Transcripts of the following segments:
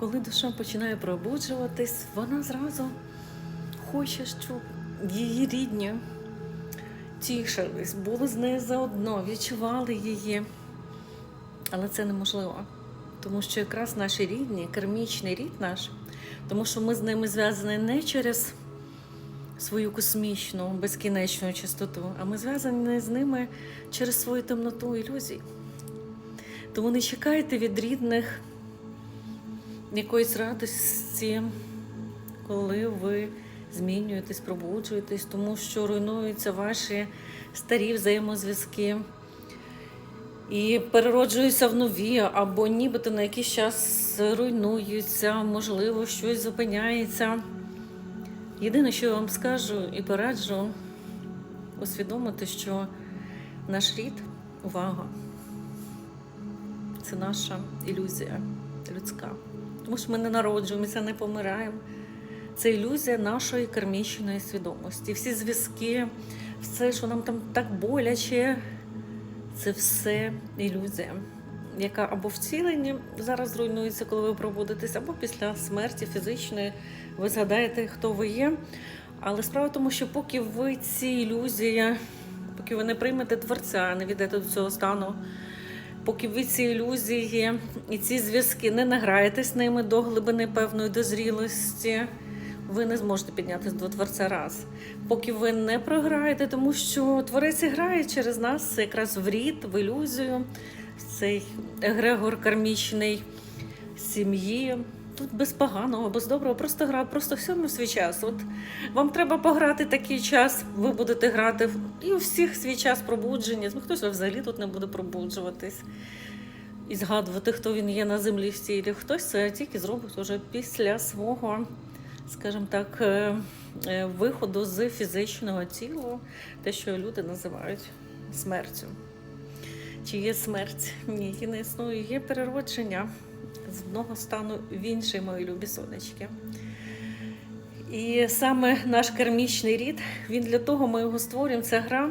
коли душа починає пробуджуватись, вона зразу хоче, щоб її рідні тішились, були з нею заодно, відчували її. Але це неможливо. Тому що якраз наші рідні, кармічний рід наш, тому що ми з ними зв'язані не через свою космічну, безкінечну чистоту, а ми зв'язані з ними через свою темноту ілюзій. Тому не чекайте від рідних якоїсь радості, коли ви змінюєтесь, пробуджуєтесь, тому що руйнуються ваші старі взаємозв'язки і перероджуються в нові, або нібито на якийсь час руйнуються, можливо, щось зупиняється. Єдине, що я вам скажу і пораджу, усвідомити, що наш рід увага це наша ілюзія людська. Тому що ми не народжуємося, не помираємо. Це ілюзія нашої кармічної свідомості. Всі зв'язки, все, що нам там так боляче, це все ілюзія, яка або втіленні зараз руйнується, коли ви пробудетесь, або після смерті фізичної ви згадаєте, хто ви є. Але справа в тому, що поки ви ці ілюзії, поки ви не приймете творця, не відете до цього стану, поки ви ці ілюзії і ці зв'язки не награєтесь ними до глибини певної дозрілості, ви не зможете піднятися до творця раз. Поки ви не програєте, тому що творець грає через нас якраз в рід, в ілюзію, цей егрегор кармічний сім'ї. Тут без поганого, без доброго, просто гра, просто всьому свій час. От вам треба пограти такий час, ви будете грати і у всіх свій час пробудження. Ну, Хтось взагалі тут не буде пробуджуватись і згадувати, хто він є на землі в тілі. Хтось це тільки зробить уже після свого, скажімо так, е, е, виходу з фізичного тіла, те, що люди називають смертю. Чи є смерть? Ні, її не існує. Є переродження з одного стану в інший, мої любі сонечки. І саме наш кармічний рід, він для того ми його створюємо. Це гра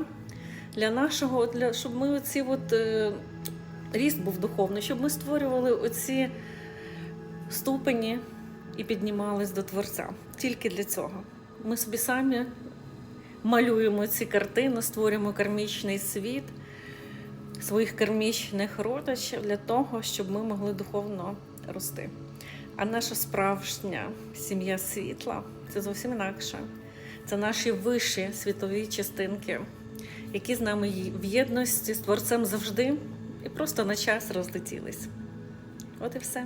для нашого, для, щоб ми оці от, е, ріст був духовний, щоб ми створювали оці ступені і піднімались до Творця. Тільки для цього. Ми собі самі малюємо ці картини, створюємо кармічний світ своїх кермічних родичів для того, щоб ми могли духовно рости. А наша справжня сім'я світла це зовсім інакше. Це наші вищі світові частинки, які з нами в єдності з творцем завжди і просто на час розлетілись. От і все.